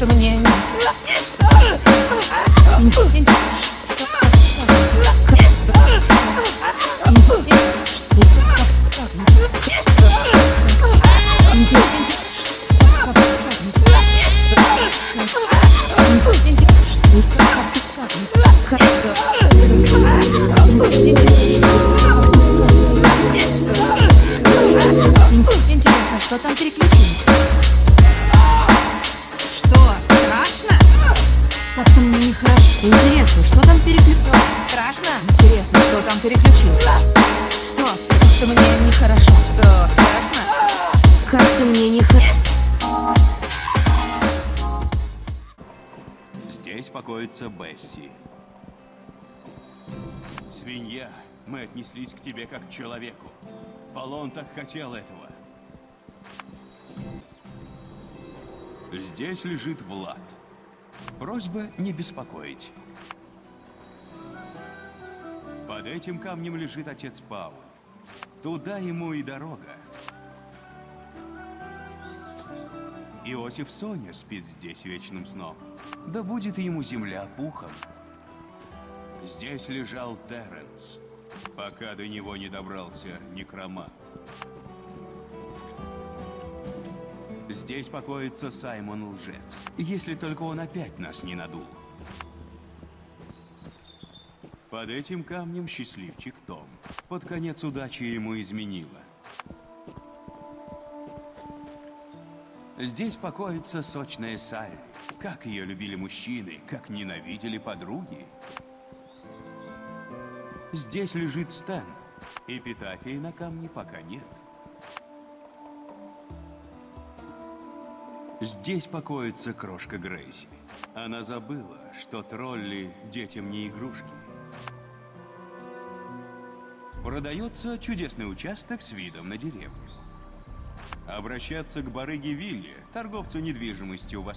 что мне не Интересно, что там переключилось? Страшно? Интересно, что там переключилось? Что, что мне нехорошо? Что, страшно? Как-то мне нехорошо. Здесь покоится Бесси. Свинья, мы отнеслись к тебе как к человеку. Фалон так хотел этого. Здесь лежит Влад. Просьба не беспокоить. Под этим камнем лежит отец Павел. Туда ему и дорога. Иосиф Соня спит здесь вечным сном. Да будет ему земля пухом. Здесь лежал Терренс, пока до него не добрался некромант. Здесь покоится Саймон Лжец, если только он опять нас не надул. Под этим камнем счастливчик Том. Под конец удачи ему изменила. Здесь покоится сочная Салли. Как ее любили мужчины, как ненавидели подруги. Здесь лежит Стэн. Эпитафии на камне пока нет. Здесь покоится крошка Грейси. Она забыла, что тролли детям не игрушки. Продается чудесный участок с видом на деревню. Обращаться к барыге Вилле, торговцу недвижимостью в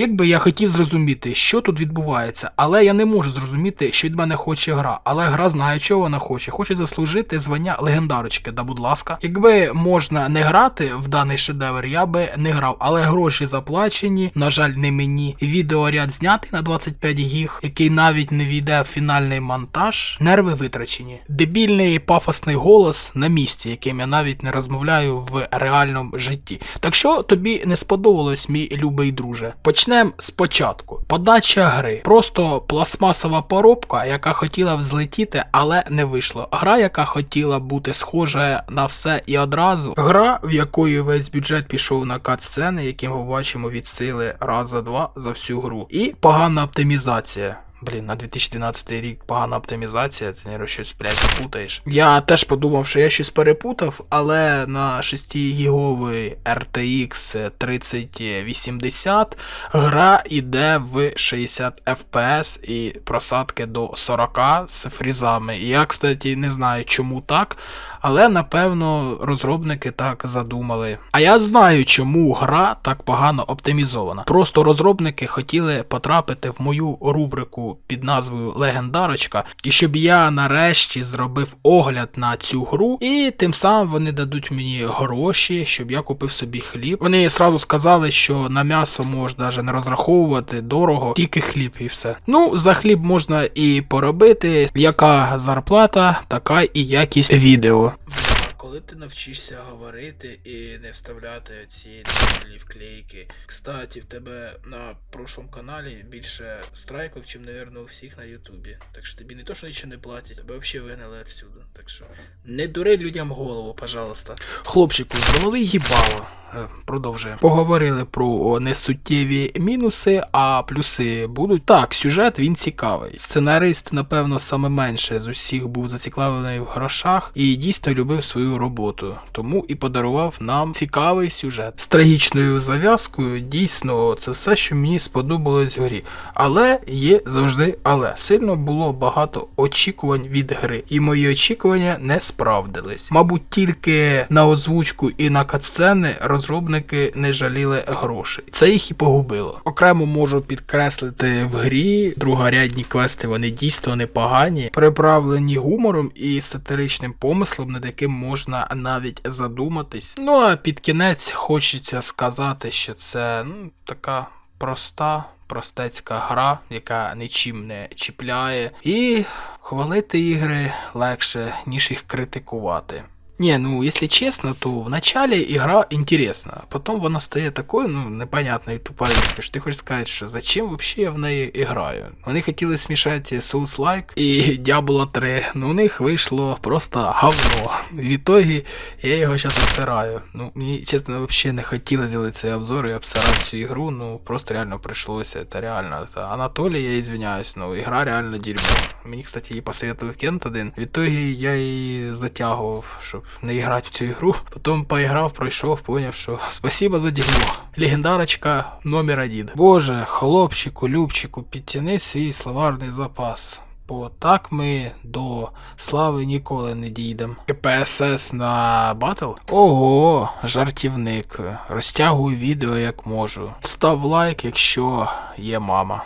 Якби я хотів зрозуміти, що тут відбувається, але я не можу зрозуміти, що від мене хоче гра. Але гра знає, чого вона хоче. Хоче заслужити звання легендарочки. Да, будь ласка. Якби можна не грати в даний шедевр, я би не грав. Але гроші заплачені, на жаль, не мені. Відеоряд знятий на 25 гіг, який навіть не війде в фінальний монтаж. Нерви витрачені. Дебільний пафосний голос на місці, яким я навіть не розмовляю в реальному житті. Так що тобі не сподобалось, мій любий друже? Почнемо спочатку. Подача гри. Просто пластмасова поробка, яка хотіла взлетіти, але не вийшло. Гра, яка хотіла бути схожа на все і одразу. Гра, в якої весь бюджет пішов на кат-сцени, які ми бачимо від сили раз за два за всю гру. І погана оптимізація. Блін, на 2012 рік погана оптимізація, ти не щось блядь, путаєш. Я теж подумав, що я щось перепутав, але на 6 гіговий RTX 3080 гра йде в 60 FPS і просадки до 40 з фрізами. І я, кстати, не знаю, чому так. Але напевно розробники так задумали. А я знаю, чому гра так погано оптимізована. Просто розробники хотіли потрапити в мою рубрику під назвою Легендарочка, і щоб я нарешті зробив огляд на цю гру, і тим самим вони дадуть мені гроші, щоб я купив собі хліб. Вони сразу сказали, що на м'ясо можна навіть не розраховувати дорого, тільки хліб і все. Ну, за хліб можна і поробити. Яка зарплата, така і якість відео. Можливо. Коли ти навчишся говорити і не вставляти ці вклейки. Кстати, в тебе на прошлому каналі більше страйків, чим, напевно, у всіх на Ютубі. Так що тобі не то, що нічого не платять, тебе взагалі вигнали відсюди. Так що не дури людям голову, пожалуйста. Хлопчику, завали їбало. Е, Продовжуємо. Поговорили про несуттєві мінуси, а плюси будуть. Так, сюжет він цікавий. Сценарист, напевно, саме менше з усіх був зацікавлений в грошах і дійсно любив свою роботу. Тому і подарував нам цікавий сюжет. З трагічною зав'язкою, дійсно, це все, що мені сподобалось в грі. Але є завжди але. Сильно було багато очікувань від гри, і мої очікування не справдились. Мабуть, тільки на озвучку і на катсцени розробники не жаліли грошей. Це їх і погубило. Окремо можу підкреслити в грі другорядні квести, вони дійсно непогані, приправлені гумором і сатиричним помислом, над яким можна навіть задуматись. Ну а під кінець хочеться сказати, що це ну, така проста. Простецька гра, яка нічим не чіпляє, і хвалити ігри легше, ніж їх критикувати. Не, ну, если честно, то в начале игра интересна, потом вона стає такою, ну, непонятною тупорильською, що ти хочеш сказати, що зачем вообще я в неї граю? Вони хотіли смішати Souls-like і Diablo 3, ну у них вийшло просто говно. В ітогі я його зараз обсираю. Ну, мені, чесно, вообще не хотілося зробити цей обзор і обсирати цю ігру, ну, просто реально прийшлося, це реально. Це Анатолій, я извиняюсь, ну, ігра реально дерьмо. Мені, кстати, її посоветував Кент один. В ітогі я її затягував, щоб не грати в цю ігру. Потім поіграв, пройшов, поняв, що спасибо за дерьмо. Легендарочка номер один. Боже, хлопчику, любчику, підтяни свій словарний запас. Бо так ми до слави ніколи не дійдемо. ПСС на батл? Ого, жартівник. Розтягую відео як можу. Став лайк, якщо є мама.